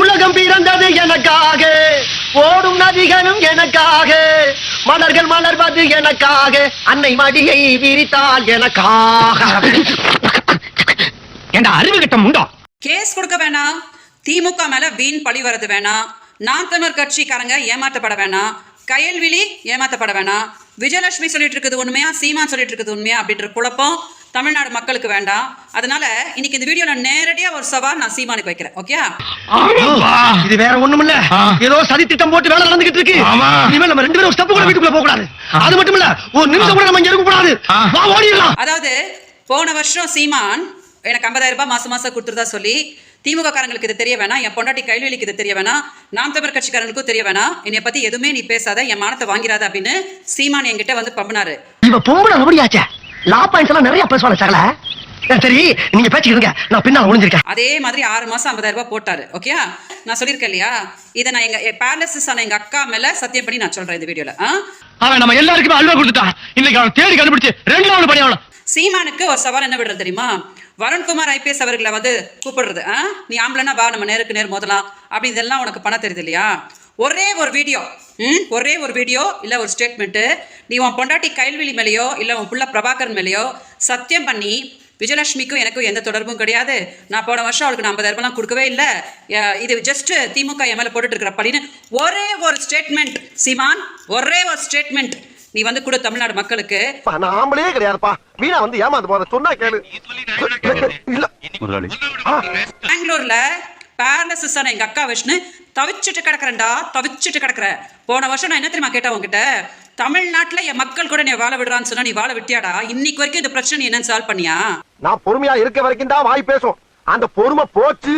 உலகம் பிறந்தது எனக்காக. ஓடும் நதிகளும் எனக்காக. மலர்கள் மலர்வது எனக்காக. அன்னை மடியை விரித்தால் எனக்காக. ஏண்டா அறிவு கிட்டம் உண்டோ? கேஸ் கொடுக்க வேணாம். திமுக மேல வீண் பழி வரது வேணாம். நாம் தமிழர் கட்சிக்காரங்க ஏமாற்றப்பட வேணாம். கயல்விழி ஏமாற்றப்பட வேணாம். விஜயலட்சுமி சொல்லிட்டு இருக்குது உண்மையா? சீமான் சொல்லிட்டு இருக்குது உண்மையா? அப்படின்ற குழப்பம் தமிழ்நாடு மக்களுக்கு வேண்டாம். அதனால இன்னைக்கு இந்த வீடியோல நேரடியா ஒரு சவால் நான் சீமானுக்கு வைக்கிறேன். ஓகே இது வேற ஒண்ணும் இல்ல. ஏதோ சதி திட்டம் போட்டு வேலை நடந்துகிட்டு இருக்கு. ஆமா. இனிமேல் நம்ம ரெண்டு பேரும் ஸ்டெப் கூட வீட்டுக்குள்ள போக கூடாது அது மட்டும் இல்ல ஒரு நிமிஷம் கூட நம்ம இங்க இருக்க கூடாது ஓடிடலாம். அதாவது போன வருஷம் சீமான் எனக்கு 50000 ரூபாய் மாசம் மாசம் கொடுத்துருதா சொல்லி திமுக காரங்களுக்கு இது தெரிய வேணாம் என் பொண்டாட்டி கைவேலிக்கு இது தெரிய வேணாம் நாம் தமிழர் கட்சிக்காரங்களுக்கும் தெரிய வேணாம் என்னை பத்தி எதுவுமே நீ பேசாத என் மானத்தை வாங்கிறாத அப்படின்னு சீமான் என்கிட்ட வந்து பம்பினாரு. இவ பொம்பளை ரபடியாச்சே லா பாயிண்ட்ஸ் எல்லாம் நிறைய பேசுவாங்க சகல. சரி நீங்க பேசிக்கிடுங்க நான் பின்னால ஒளிஞ்சிருக்கேன். அதே மாதிரி ஆறு மாசம் 50000 ரூபாய் போட்டாரு ஓகே நான் சொல்லியிருக்கேன் இல்லையா? இதை நான் எங்க பேரலிசிஸ் ஆன எங்க அக்கா மேல சத்தியம் பண்ணி நான் சொல்றேன் இந்த வீடியோல? அவன் நம்ம எல்லாருக்குமே அல்வா கொடுத்துட்டான். இன்னைக்கு அவன் தேடி கண்டுபிடிச்சு ரெண்டு நாள் பணி அவன. சீமானுக்கு ஒரு சவால் என்ன விடுறது தெரியுமா? வருண்குமார் ஐபிஎஸ் அவர்களை வந்து கூப்பிடுறது? நீ ஆம்பளைனா வா நம்ம நேருக்கு நேர் மோதலாம். அப்படி இதெல்லாம் உனக்கு பண்ண தெரியுது இல்லையா? ஒரே ஒரு வீடியோ ம்? ஒரே ஒரு வீடியோ இல்லை ஒரு ஸ்டேட்மெண்ட்டு நீ உன் பொண்டாட்டி கைல்வெளி மேலேயோ இல்லை உன் புள்ள பிரபாகரன் மேலேயோ சத்தியம் பண்ணி விஜயலட்சுமிக்கும் எனக்கும் எந்த தொடர்பும் கிடையாது. நான் போன வருஷம் அவளுக்கு நான் 50000 ரூபாய்லாம் கொடுக்கவே இல்லை. இது ஜஸ்ட் திமுக என் மேலே போட்டுட்டு இருக்கிற அப்படின்னு ஒரே ஒரு ஸ்டேட்மெண்ட் சீமான் ஒரே ஒரு ஸ்டேட்மெண்ட் நீ வந்து கொடு தமிழ்நாடு மக்களுக்கு. நான் ஆம்பளே கிடையாதுப்பா. வீணா வந்து ஏமாந்து போற சொன்னா கேளு. இல்ல. பெங்களூர்ல பேரலிசிஸ் ஆன எங்க அக்கா விஷ்ணு தவிச்சிட்டு கிடக்குறேன்டா தவிச்சிட்டு கிடக்குற போன வருஷம் நான் என்ன தெரியுமா கேட்டேன் உங்ககிட்ட தமிழ்நாட்டுல என் மக்கள் கூட நீ வாழ விடுறான்னு சொன்னா நீ வாழ விட்டியாடா இன்னைக்கு வரைக்கும் இந்த பிரச்சனை என்னன்னு சால்வ் பண்ணியா நான் பொறுமையா இருக்க வரைக்கும் தான் வாய் பேசும் அந்த பொறுமை போச்சு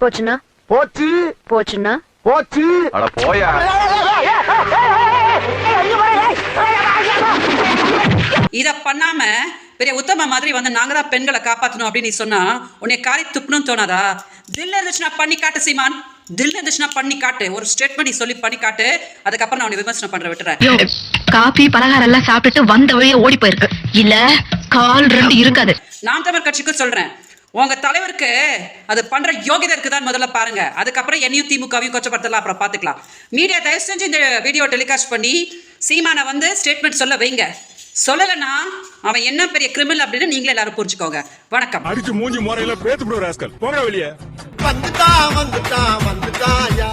போச்சுன்னா போச்சு போச்சுன்னா போச்சு அட போயா இத பண்ணாம பெரிய உத்தம மாதிரி வந்து நாங்க தான் பெண்களை காப்பாத்தணும் அப்படின்னு நீ சொன்னா உன்னை காரி துப்பணும்னு தோணாதா தில் இருந்துச்சுன்னா பண்ணி காட்டு சீமான் தில் இருந்துச்சுன்னா பண்ணி காட்டு. ஒரு ஸ்டேட்மெண்ட் சொல்லி பண்ணி காட்டு. அதுக்கப்புறம் நான் உன்னை விமர்சனம் பண்ற விட்டுறேன். காபி பலகாரம் எல்லாம் சாப்பிட்டுட்டு வந்த வழியே ஓடி போயிருக்கு. இல்ல கால் ரெண்டு இருக்காது. நாம் தமிழ் கட்சிக்கும் சொல்றேன். உங்க தலைவருக்கு அது பண்ற யோகிதை இருக்குதான் முதல்ல பாருங்க. அதுக்கப்புறம் என்னையும் திமுகவையும் கொச்சப்படுத்தலாம். அப்புறம் பாத்துக்கலாம் மீடியா தயவு செஞ்சு இந்த வீடியோ டெலிகாஸ்ட் பண்ணி சீமானை வந்து ஸ்டேட்மெண்ட் சொல்ல வைங்க. சொல்லலைன்னா அவன் என்ன பெரிய கிரிமினல் அப்படின்னு நீங்களே எல்லாரும் புரிஞ்சுக்கோங்க. வணக்கம். அடிச்சு மூஞ்சி முறையில பேத்து விடுற ராஸ்கல் போங்க வெளியே. வந்துட்டா வந்துட்டா வந்துட்டாயா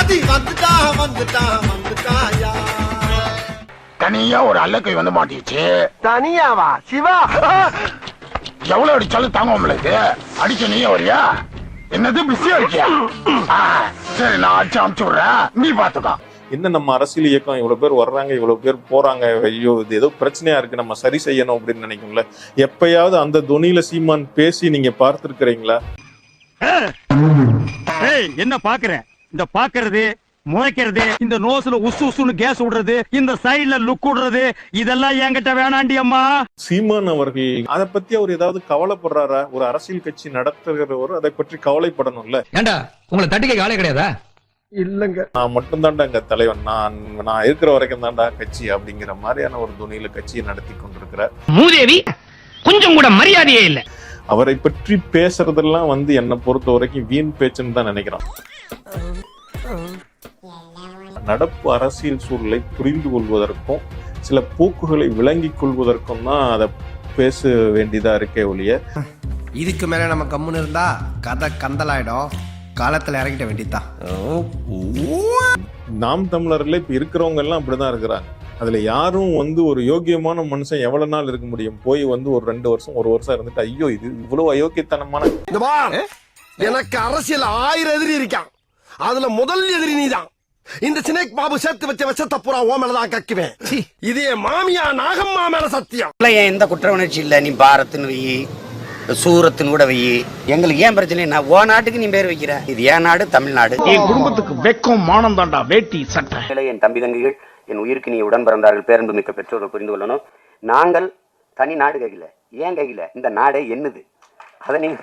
அதி வந்துட்டா வந்துட்டா வந்துட்டாயா தனியா ஒரு அல்லக்கை வந்து மாட்டிச்சு தனியாவா? சிவா? எவ்வளவு அடிச்சாலும் தாங்க உங்களுக்கு அடிச்ச நீயே வரியா? என்னது பிஸியா இருக்கியா? சரி நான் அடிச்சு அமுச்சு விடுறேன். நீ பாத்துக்கோ. என்ன நம்ம அரசியல் இயக்கம் இவ்வளவு பேர் வர்றாங்க இவ்வளவு பேர் போறாங்க ஐயோ இது ஏதோ பிரச்சனையா இருக்கு நம்ம சரி செய்யணும் அப்படின்னு நினைக்கும்ல. எப்பயாவது அந்த துணியில சீமான் பேசி நீங்க பார்த்திருக்கிறீங்களா? என்ன பாக்குறேன் இந்த பாக்குறது முறைக்கிறது இந்த நோஸ்ல உசு உசுன்னு கேஸ் விடுறது இந்த சைடுல லுக் விடுறது இதெல்லாம் என்கிட்ட வேணாண்டி அம்மா. சீமான் அவர்கள் அதை பத்தி அவர் ஏதாவது கவலைப்படுறாரா? ஒரு அரசியல் கட்சி நடத்துகிறவர் அதை பற்றி கவலைப்படணும்ல. ஏண்டா உங்களை தட்டிக்க காலே கிடையாதா? இல்லங்க. நான் மட்டும்தான்டா எங்க தலைவன். நான் நான் இருக்கிற வரைக்கும் தான்டா கட்சி அப்படிங்கிற மாதிரியான ஒரு துணியில கட்சியை நடத்தி கொண்டிருக்கிறார் மூதேவி கொஞ்சம் கூட மரியாதையே இல்ல. அவரை பற்றி பேசுறதெல்லாம் வந்து என்னை பொறுத்த வரைக்கும் வீண் பேச்சுன்னு தான் நினைக்கிறேன் நடப்பு அரசியல் சூழலை புரிந்து கொள்வதற்கும் சில போக்குகளை விளங்கிக் கொள்வதற்கும் தான் அதை பேச வேண்டியதா இருக்கே ஒழிய. இதுக்கு மேல நம்ம கம்முன்னு இருந்தா கதை கந்தலாயிடும். காலத்துல இறங்கிட்ட வேண்டியதுதான். நாம் தமிழர்ல இப்ப இருக்கிறவங்க எல்லாம் அப்படிதான் இருக்கிறாங்க. அதுல யாரும் வந்து ஒரு யோக்கியமான மனுஷன் எவ்வளவு நாள் இருக்க முடியும்? போய் வந்து ஒரு ரெண்டு வருஷம் ஒரு வருஷம் இருந்துட்டு ஐயோ இது இவ்வளவு அயோக்கியத்தனமான எனக்கு அரசியல் ஆயிரம் எதிரி இருக்கான். அதுல முதல் எதிரி நீதான். இந்த சினேக் பாபு சேர்த்து வச்ச விஷத்தை பூரா ஓ மேலதான் கக்குவேன். இதே மாமியா நாகம்மா மேல சத்தியம். ஏன் எந்த குற்ற உணர்ச்சி இல்லை? நீ பாரத்னு வை சூரத்துன்னு கூட வை எங்களுக்கு ஏன் பிரச்சனை? நான் ஓ நாட்டுக்கு நீ பேர் வைக்கிற. இது ஏன் நாடு தமிழ்நாடு. என் குடும்பத்துக்கு வெக்கம் மானம் தாண்டா வேட்டி சட்டை. என் தம்பி தங்கைகள் என் உயிருக்கு நீ உடன் பிறந்தார்கள் பேரன்பு மிக்க பெற்றோர்கள் புரிந்து கொள்ளணும். நாங்கள் தனி நாடு கையில. ஏன் கையில? இந்த நாடே என்னது? அதை நீங்க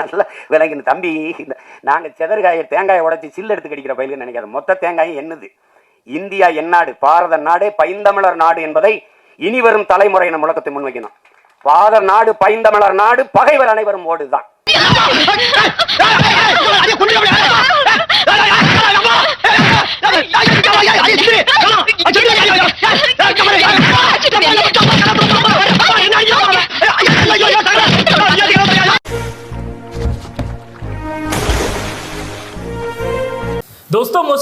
நல்லா விளங்கின தம்பி. இந்த நாங்க செதற்காய தேங்காயை உடைச்சி சில்லு எடுத்து கடிக்கிற பயிலுக்கு நினைக்காத. மொத்த தேங்காயும் என்னது? இந்தியா எந்நாடு பாரத நாடே பைந்தமிழர் நாடு என்பதை இனி வரும் தலைமுறையின முழக்கத்தை முன்வைக்கணும். பாதர் நாடு பைந்தமிழர் நாடு பகைவர் அனைவரும் ஓடுதான்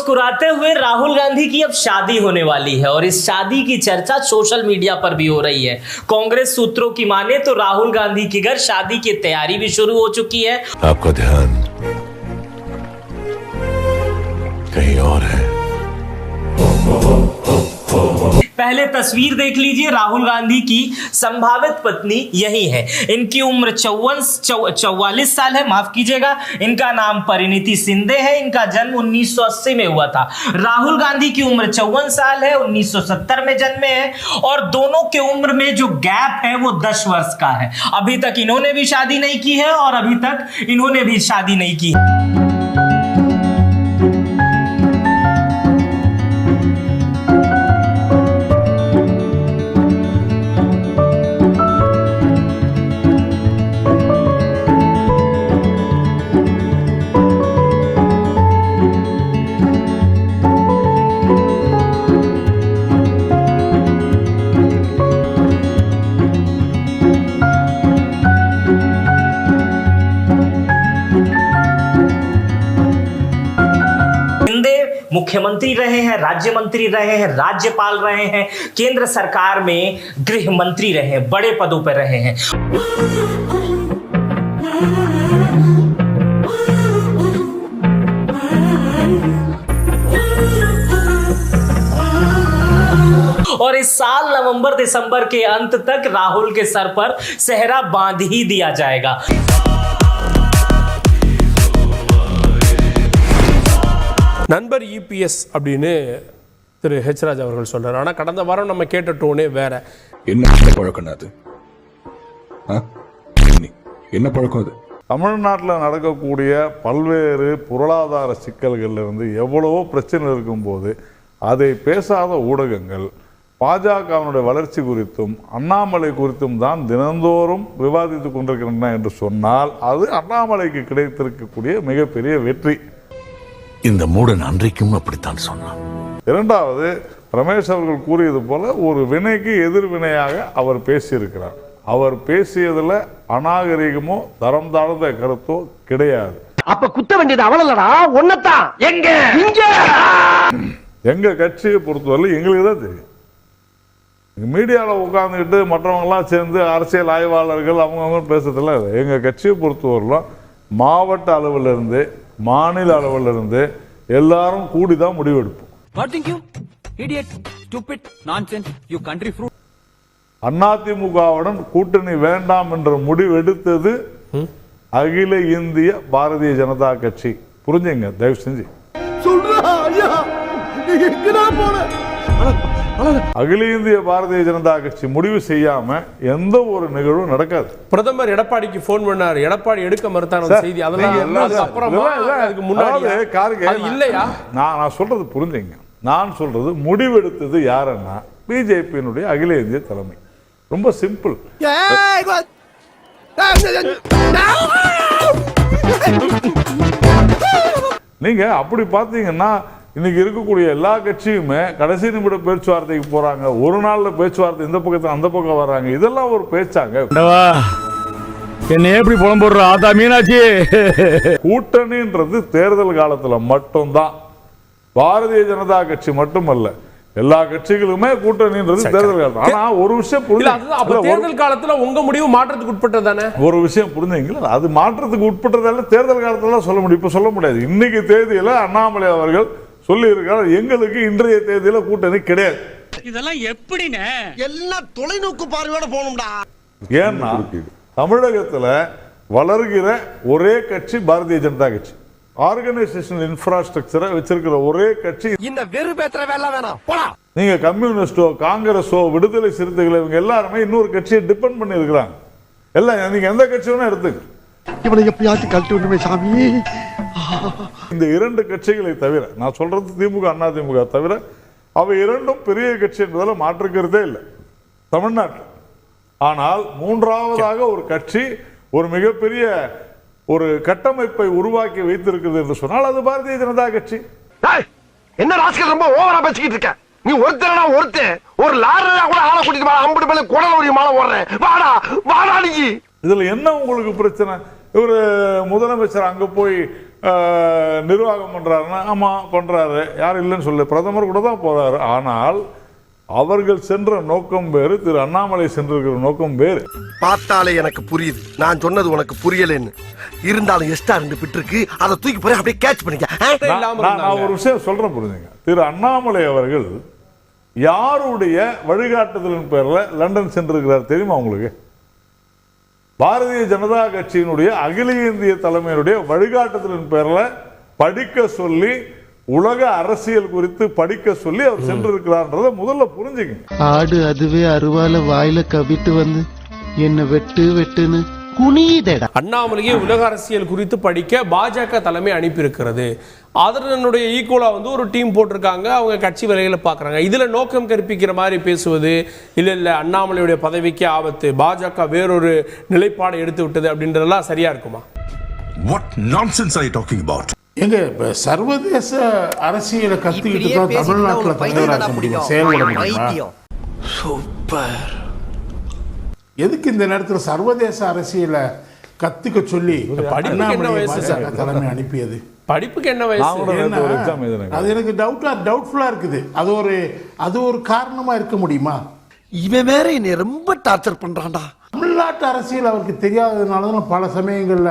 मुस्कुराते हुए राहुल गांधी की अब शादी होने वाली है और इस शादी की चर्चा सोशल मीडिया पर भी हो रही है। कांग्रेस सूत्रों की माने तो राहुल गांधी की घर शादी की तैयारी भी शुरू हो चुकी है। आपका ध्यान कहीं और है। पहले तस्वीर देख लीजिए, राहुल गांधी की संभावित पत्नी यही है। इनकी उम्र चौवन चौवालीस साल है, माफ़ कीजिएगा। इनका नाम परिणीति सिंधे है, इनका जन्म 1980 में हुआ था। राहुल गांधी की उम्र चौवन साल है 1970 में जन्मे हैं, और दोनों के उम्र में जो गैप है, वो 10 वर्ष का है। अभी तक इन्होंने भी शादी नहीं की है, और अभी तक इन्होंने भी शादी नहीं की शिंदे मुख्यमंत्री रहे हैं राज्य मंत्री रहे हैं, राज्यपाल रहे हैं, केंद्र सरकार में गृह मंत्री रहे हैं, बड़े पदों पर रहे हैं। और इस साल नवंबर, दिसंबर के अंत तक राहुल के सर पर सेहरा बाँध ही दिया जाएगा। நண்பர் இபிஎஸ் அப்படின்னு திரு ஹெச் ராஜ் அவர்கள் சொல்றாரு. ஆனா கடந்த வாரம் நம்ம கேட்ட டோனே வேற. என்ன பழக்கம் அது? என்ன? பழக்கம் அது? தமிழ்நாட்டில் நடக்கக்கூடிய பல்வேறு பொருளாதார சிக்கல்கள்ல இருந்து எவ்வளவோ பிரச்சனை இருக்கும்போது அதை பேசாத ஊடகங்கள் பாஜகவினுடைய வளர்ச்சி குறித்தும் அண்ணாமலை குறித்தும் தான் தினந்தோறும் விவாதித்துக் கொண்டிருக்கின்றன என்று சொன்னால் அது அண்ணாமலைக்கு கிடைத்திருக்கக்கூடிய மிகப்பெரிய வெற்றி. இந்த மூடன் அன்றைக்கும் அப்படித்தான் சொன்னான். இரண்டாவது ரமேஷ் அவர்கள் கூறியது போல ஒரு வினைக்கு எதிர்வினையாக அவர் பேசியிருக்கிறார். அவர் பேசியதுல அநாகரிகமோ தரம் தாழ்ந்த கருத்தோ கிடையாது. அப்ப குத்த வேண்டியது அவளல்லடா ஒன்னதான் எங்க? இங்க! எங்க கட்சியை பொறுத்தவரை எங்களுக்கு தான் தெரியும். மீடியாவில் உட்காந்துக்கிட்டு மற்றவங்கலாம் சேர்ந்து அரசியல் ஆய்வாளர்கள் அவங்கவுங்க பேசுறதுல இல்லை. எங்க கட்சியை பொறுத்தவரையிலும் மாவட்ட அளவில் இருந்து மாநில அளவில் இருந்து எல்லாரும் கூடி தான் முடிவெடுப்போம் அதிமுகவுடன் கூட்டணி வேண்டாம் என்ற முடிவெடுத்தது அகில இந்திய பாரதிய ஜனதா கட்சி. புரிஞ்சுங்க தயவு செஞ்சு. சொல்றா ஐயா எங்கடா போன? அகில இந்திய பாரதிய ஜனதா கட்சி முடிவு செய்யாம எந்த ஒரு நிகழ்வும் நடக்காது. பிரதமர் எடப்பாடிக்கு போன் பண்ணாரு. எடப்பாடி எடுக்க மறுத்தான செய்தி. அதெல்லாம் முன்னாடி அது இல்லையா? நான் நான் சொல்றது புரிஞ்சுங்க. நான் சொல்றது முடிவெடுத்தது யாருன்னா பிஜேபியினுடைய அகில இந்திய தலைமை. ரொம்ப சிம்பிள் நீங்க அப்படி பார்த்தீங்கன்னா இன்னைக்கு இருக்கக்கூடிய எல்லா கட்சியுமே கடைசி நிமிட பேச்சுவார்த்தைக்கு போறாங்க. ஒரு நாள்ல பேச்சுவார்த்தை இந்த பக்கத்துல அந்த பக்கம் வர்றாங்க இதெல்லாம் ஒரு பேச்சாங்க. என்ன எப்படி புலம் போடுற ஆதா மீனாட்சி? கூட்டணின்றது தேர்தல் காலத்துல மட்டும்தான். பாரதிய ஜனதா கட்சி மட்டுமல்ல. எல்லா கட்சிகளுமே கூட்டணின்றது தேர்தல் காலம் ஆனா ஒரு விஷயம் ஒரு- தேர்தல் காலத்துல உங்க முடிவு மாற்றத்துக்கு உட்பட்டது தானே ஒரு விஷயம் புரிஞ்சுங்களா அது மாற்றத்துக்கு உட்பட்டதால தேர்தல் காலத்துல சொல்ல முடியும். இப்ப சொல்ல முடியாது. இன்னைக்கு தேதியில அண்ணாமலை அவர்கள் சொல்லி இருக்கார் எங்களுக்கு இன்றைய தேதியில கூட்டணி கிடையாது. இதெல்லாம் எப்படின்னு எல்லாம் தொலைநோக்கு பார்வையோட போகணும்டா. ஏன்னா தமிழகத்துல வளர்கிற ஒரே கட்சி பாரதிய ஜனதா கட்சி. ஆர்கனைசேஷன் இன்ஃப்ராஸ்ட்ரக்சரை வச்சிருக்கிற ஒரே கட்சி இந்த வெறு பேத்துற வேலை வேணாம். போடா. நீங்க கம்யூனிஸ்டோ காங்கிரஸோ விடுதலை சிறுத்தைகள் இவங்க எல்லாருமே இன்னொரு கட்சியை டிபெண்ட் பண்ணி இருக்கிறாங்க எல்லாம் நீங்க எந்த கட்சி வேணா எடுத்துக்க இவனை எப்படியாச்சும் கழட்டி விட்டுமே சாமி. இந்த இரண்டு கட்சிகளை தவிர நான் சொல்றது திமுக அண்ணா திமுக தவிர அவை இரண்டும் பெரிய கட்சி என்பதில் மாற்றுக்கிறதே இல்லை. தமிழ்நாட்டில். ஆனால் மூன்றாவதாக ஒரு கட்சி ஒரு மிகப்பெரிய ஒரு கட்டமைப்பை உருவாக்கி வைத்திருக்கிறது என்று சொன்னால் அது பாரதிய ஜனதா கட்சி. என்ன ராசிக்கல் ரொம்ப ஓவரா பேசிக்கிட்டு இருக்க? நீ ஒருத்தரனா ஒருத்தன்? ஒரு லாரியா கூட ஆளை கூட்டிட்டு வா அம்புட்டு மேல குடல ஒரு மாலை ஓடுறேன். வாடா வாடா நீ. இதுல என்ன உங்களுக்கு பிரச்சனை? இவர் முதலமைச்சர் அங்க போய் நிர்வாகம் பண்றாருன்னா ஆமா பண்றாரு. யாரும் இல்லைன்னு சொல்லு பிரதமர் கூட தான் போறாரு. ஆனால் அவர்கள் சென்ற நோக்கம் வேறு திரு அண்ணாமலை சென்றிருக்கிற நோக்கம் வேறு. பார்த்தாலே எனக்கு புரியுது. நான் சொன்னது உனக்கு புரியலன்னு. இருந்தாலும் எக்ஸ்ட்ரா ரெண்டு பிட் இருக்கு அதை தூக்கி போய் அப்படியே கேட்ச் பண்ணிக்க? நான் ஒரு விஷயம் சொல்றேன் புரிஞ்சுங்க. திரு அண்ணாமலை அவர்கள் யாருடைய வழிகாட்டுதலின் பேர்ல லண்டன் சென்றிருக்கிறார் தெரியுமா உங்களுக்கு? பாரதிய ஜனதா கட்சியினுடைய அகில இந்திய தலைமையினுடைய வழிகாட்டுதலின் பேர்ல படிக்க சொல்லி உலக அரசியல் குறித்து படிக்க சொல்லி அவர் சென்றிருக்கிறார்ன்றதை முதல்ல புரிஞ்சுக்கங்க ஆடு அதுவே அருவால வாயில கவிட்டு வந்து என்ன வெட்டு வெட்டுன்னு குனியுதேடா அண்ணாமலையே உலக அரசியல் குறித்து படிக்க பாஜக தலைமை அனுப்பியிருக்கிறது. அதனுடைய ஈக்குவலா வந்து ஒரு டீம் போட்டிருக்காங்க. அவங்க கட்சி வேலைகளை பார்க்குறாங்க. இதுல நோக்கம் கற்பிக்கிற மாதிரி பேசுவது இல்ல இல்ல அண்ணாமலையுடைய பதவிக்கு ஆபத்து பாஜக வேறொரு நிலைப்பாடை எடுத்து விட்டது அப்படின்றதெல்லாம் சரியா இருக்குமா? What nonsense I talking about எங்க இப்ப சர்வதேச அரசியலை கத்துக்கிட்டு தான் தமிழ்நாட்டுல தலைவராக முடியுமா. செயல்பட முடியுமா? சூப்பர். எதுக்கு இந்த நேரத்துல சர்வதேச அரசியலை கத்துக்க சொல்லி தலைமை அனுப்பியது? படிப்புக்கு என்ன வயசு? அது எனக்கு டவுட்டா டவுட்ஃபுல்லா இருக்குது. அது ஒரு அது ஒரு காரணமா இருக்க முடியுமா? இவன் வேற என்னை ரொம்ப டார்ச்சர் பண்றான்டா. தமிழ்நாட்டு அரசியல் அவருக்கு தெரியாததுனால தான் பல சமயங்கள்ல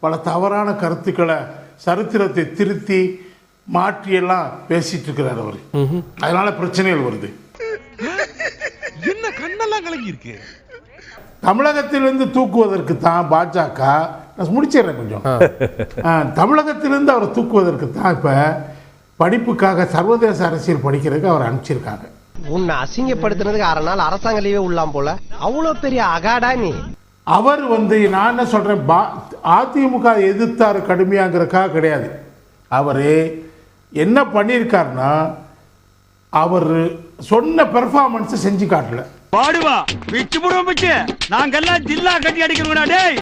பல தவறான கருத்துக்களை சரித்திரத்தை திருத்தி மாற்றியெல்லாம் பேசிட்டு இருக்கிறார் அவர். அதனால பிரச்சனைகள் வருது. என்ன கண்ணெல்லாம் கலங்கி இருக்கு தமிழகத்திலிருந்து தூக்குவதற்கு தான் பாஜக நான் முடிச்சிடுறேன் கொஞ்சம். தமிழகத்திலிருந்து அவரை தூக்குவதற்கு தான் இப்போ படிப்புக்காக சர்வதேச அரசியல் படிக்கிறதுக்கு அவர் அனுப்பிச்சிருக்காங்க. உன்னை அசிங்கப்படுத்தினதுக்கு அரை நாள் அரசாங்க லீவே உள்ளாம் போல. அவ்வளவு பெரிய அகாடா நீ. அவர் வந்து நான் என்ன சொல்றேன் பா அதிமுக எதிர்த்தாரு கடுமையாங்கிறதுக்காக கிடையாது. அவர் என்ன பண்ணியிருக்காருன்னா அவர் சொன்ன பெர்ஃபார்மன்ஸை செஞ்சு காட்டல. பாடுவா. பிச்சு புடுவோம் பிச்சு. நாங்கெல்லாம் ஜில்லா கட்டி அடிக்கிறோம்டா டேய்.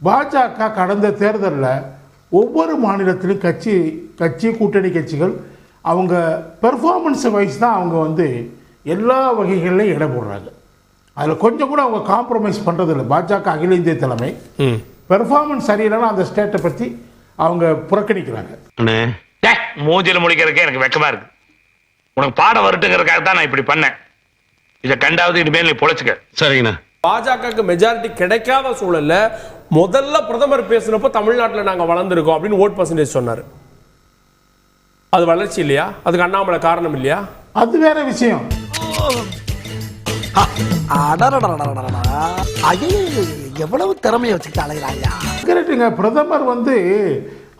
பாஜக கடந்த தேர்தலில் ஒவ்வொரு மாநிலத்திலும் கட்சி கட்சி கூட்டணி கட்சிகள் அவங்க பெர்ஃபார்மன்ஸை வைஸ் தான் அவங்க வந்து எல்லா வகைகள்லையும் இடம் போடுறாங்க. அதில் கொஞ்சம் கூட அவங்க காம்ப்ரமைஸ் பண்ணுறதில்ல பாஜக அகில இந்திய தலைமை. பெர்ஃபார்மன்ஸ் சரியில்லைன்னா அந்த ஸ்டேட்டை பற்றி அவங்க புறக்கணிக்கிறாங்க. மூஞ்சில முடிக்கிறதுக்கே எனக்கு வெக்கமா இருக்கு. உனக்கு பாட வரட்டுங்கிறதுக்காக தான் நான் இப்படி பண்ணேன். இதை கண்டாவது இனிமேல் நீ பொழைச்சுக்க. சரிங்கண்ணா. பாஜகவுக்கு மெஜாரிட்டி கிடைக்காத சூழல்ல முதல்ல பிரதமர் பேசினப்போ தமிழ்நாட்டில் நாங்க வளர்ந்துருக்கோம் அப்படின்னு ஓட் பர்சன்டேஜ் சொன்னாரு. அது வளர்ச்சி இல்லையா? அதுக்கு அண்ணாமலை காரணம் இல்லையா? அது வேற விஷயம். எவ்வளவு திறமையை வச்சுக்கிட்டு அலைகிறாயா பிரதமர் வந்து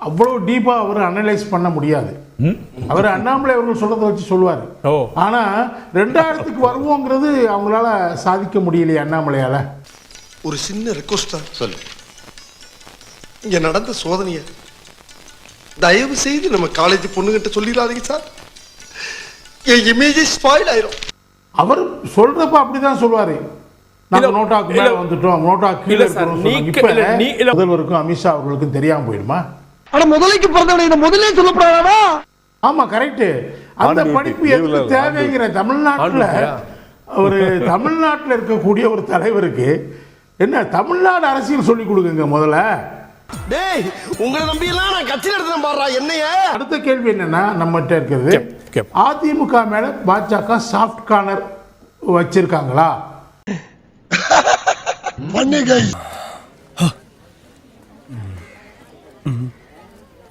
அவ்வளோ டீப்பாக அவர் அனலைஸ் பண்ண முடியாது அவர் அண்ணாமலை அவர்கள் சொல்றதை வச்சு சொல்லுவார். ஓ. ஆனா ரெண்டாயிரத்துக்கு வருவோங்கிறது அவங்களால சாதிக்க முடியலையே அண்ணாமலையால. ஒரு சின்ன ரெக்வஸ்டா சொல்லு. இங்க நடந்த சோதனைய தயவு செய்து நம்ம காலேஜ் பொண்ணுகிட்ட சொல்லிடாதீங்க சார். என் இமேஜே ஸ்பாயில் ஆயிரும். அவர் சொல்றப்ப அப்படிதான் சொல்லுவாரு. இல்ல. வந்துட்டோம். நோட்டா கீழே. முதல்வருக்கும் அமித்ஷா அவர்களுக்கும் தெரியாம போயிடுமா? ஆனா முதலைக்கு பிறந்தவனை இதை முதல்ல சொல்லப்படாதா ஆமா கரெக்ட் அந்த. படிப்பு எதுக்கு தேவைங்கிற தமிழ்நாட்டுல? ஒரு தமிழ்நாட்டுல இருக்கக்கூடிய ஒரு தலைவருக்கு என்ன தமிழ்நாடு அரசியல் சொல்லி கொடுங்க முதல்ல டேய் உங்களை நம்பி எல்லாம் நான் கட்சியில் எடுத்து பாடுறா என்னைய அடுத்த கேள்வி என்னன்னா நம்மகிட்ட இருக்கிறது. அதிமுக மேல பாஜக சாஃப்ட் கார்னர் வச்சிருக்காங்களா